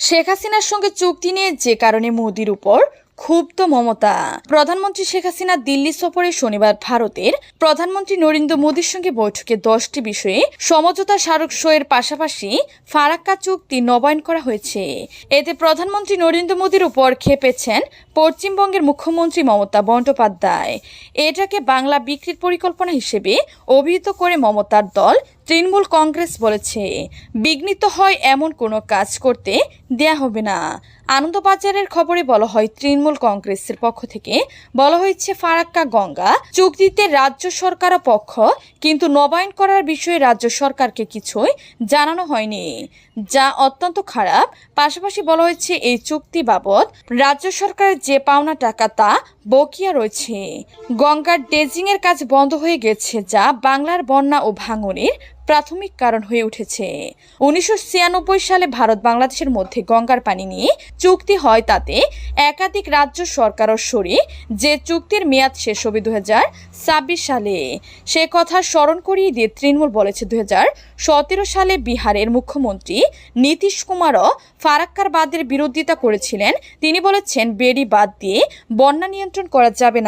শেখ হাসিনার সঙ্গে চুক্তি নিয়ে যে কারণে মোদির উপর ক্ষুব্ধ মমতা। প্রধানমন্ত্রী শেখ হাসিনা দিল্লি সফরে শনিবার ভারতের প্রধানমন্ত্রী নরেন্দ্র মোদীর সঙ্গে বৈঠকে দশটি বিষয়ে সমঝোতা স্মারক সইয়ের পাশাপাশি ফারাক্কা চুক্তি নবায়ন করা হয়েছে। এতে প্রধানমন্ত্রী নরেন্দ্র মোদীর উপর খেপেছেন পশ্চিমবঙ্গের মুখ্যমন্ত্রী মমতা বন্দ্যোপাধ্যায়। এটাকে বাংলা বিক্রির পরিকল্পনা হিসেবে অভিহিত করে মমতার দল তৃণমূল কংগ্রেস বলেছে। বিঘ্নিত হয় এমন কোনো কাজ করতে দেয়া হবে না। আনন্দবাজারের খবরে বলা হয়, তৃণমূল কংগ্রেসের পক্ষ থেকে বলা হয়েছে, ফারাক্কা গঙ্গা চুক্তিতে রাজ্য সরকারও পক্ষ, কিন্তু নবায়ন করার বিষয়ে রাজ্য সরকারকে কিছুই জানানো হয়নি। যা অত্যন্ত খারাপ। পাশাপাশি বলা হয়েছে, এই চুক্তি বাবদ রাজ্য সরকারের যে পাওনা টাকা তা বকিয়া রয়েছে। গঙ্গার ডেজিংয়ের কাজ বন্ধ হয়ে গেছে যা বাংলার বন্যা ও ভাঙনের প্রাথমিক কারণ হয়ে উঠেছে। উনিশশো ছিয়ানব্বই সালে ভারত বাংলাদেশের মধ্যে গঙ্গার পানি নিয়ে চুক্তি হয় তাতে একাধিক রাজ্য সরকারও সরে, যে চুক্তির মেয়াদ শেষ হবে দু সালে। সে কথা স্মরণ করিয়ে দিয়ে তৃণমূল বলেছে দু সালে বিহারের মুখ্যমন্ত্রী নীতিশ কুমারও ফারাক্কার বাদের বিরোধিতা করেছিলেন। তিনি বলেছেন, বেড়ি বাদ দিয়ে বন্যা নিয়ন্ত্রণ করা যাবে না।